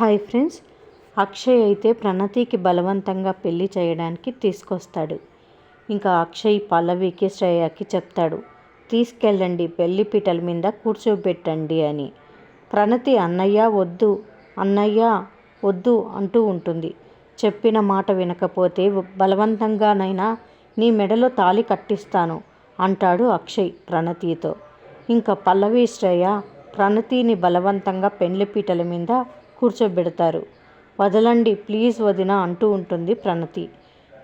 Hi friends. Akshay అయితే ప్రణతికి బలవంతంగా పెళ్ళి చేయడానికి తీసుకొస్తాడు. ఇంకా అక్షయ్ పల్లవికి శ్రేయకి చెప్తాడు తీసుకెళ్ళండి పెళ్ళి పీటల మీద కూర్చోబెట్టండి అని. ప్రణతి అన్నయ్య వద్దు అన్నయ్య వద్దు అంటూ ఉంటుంది. చెప్పిన మాట వినకపోతే బలవంతంగానైనా నీ మెడలో తాళి కట్టిస్తాను అంటాడు అక్షయ్ ప్రణతితో. ఇంకా పల్లవి శ్రేయ ప్రణతిని బలవంతంగా పెళ్ళి పీటల మీద కూర్చోబెడతారు. వదలండి ప్లీజ్ వదిన అంటూ ఉంటుంది ప్రణతి.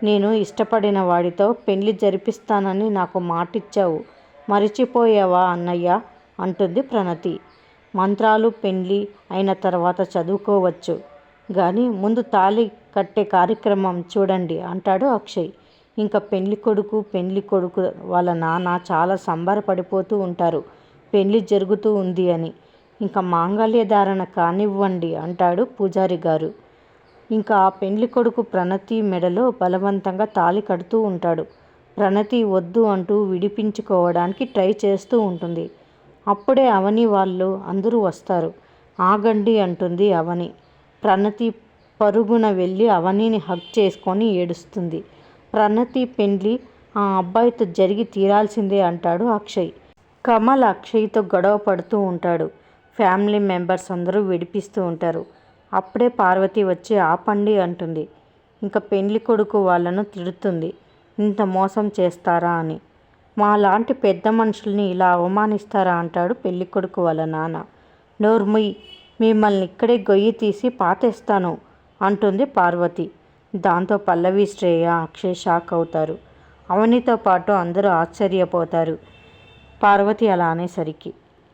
నేను ఇష్టపడిన వాడితో పెళ్ళి జరిపిస్తానని నాకు మాటిచ్చావు. మరిచిపోయావా అన్నయ్య? అంటుంది ప్రణతి. మంత్రాలు పెళ్ళి అయిన తర్వాత చదువుకోవచ్చు. కానీ ముందు తాళి కట్టే కార్యక్రమం చూడండి అంటాడు అక్షయ్. ఇంకా పెళ్ళి కొడుకు పెళ్ళి కొడుకు వాళ్ళ నాన్న చాలా సంబరపడిపోతూ ఉంటారు. పెళ్ళి జరుగుతూ ఉంది అని. ఇంకా మాంగళ్య ధారణ కానివ్వండి అంటాడు పూజారి గారు ఇంకా ఆ పెండ్లి కొడుకు ప్రణతి మెడలో బలవంతంగా తాళి కడుతూ ఉంటాడు. ప్రణతి వద్దు అంటూ విడిపించుకోవడానికి ట్రై చేస్తూ ఉంటుంది. అప్పుడే అవని వాళ్ళు అందరూ వస్తారు. ఆగండి అంటుంది అవని. ప్రణతి పరుగున వెళ్ళి అవనిని హక్ చేసుకొని ఏడుస్తుంది. ప్రణతి పెండ్లి ఆ అబ్బాయితో జరిగి తీరాల్సిందే అంటాడు అక్షయ్. కమల్ అక్షయ్తో గొడవ పడుతూ ఉంటాడు. ఫ్యామిలీ మెంబర్స్ అందరూ విడిపిస్తూ ఉంటారు. అప్పుడే పార్వతి వచ్చి ఆపండి అంటుంది. ఇంకా పెళ్ళి కొడుకు వాళ్ళను తిడుతుంది. ఇంత మోసం చేస్తారా అని. మా లాంటి పెద్ద మనుషుల్ని ఇలా అవమానిస్తారా అంటాడు పెళ్ళి కొడుకు వాళ్ళ నాన్న. నోర్ముయ్ మిమ్మల్ని ఇక్కడే గొయ్యి తీసి పాతేస్తాను అంటుంది పార్వతి. దాంతో పల్లవి శ్రేయ అక్షయ్ షాక్ అవుతారు. అవనితో పాటు అందరూ ఆశ్చర్యపోతారు. పార్వతి అలా అనేసరికి.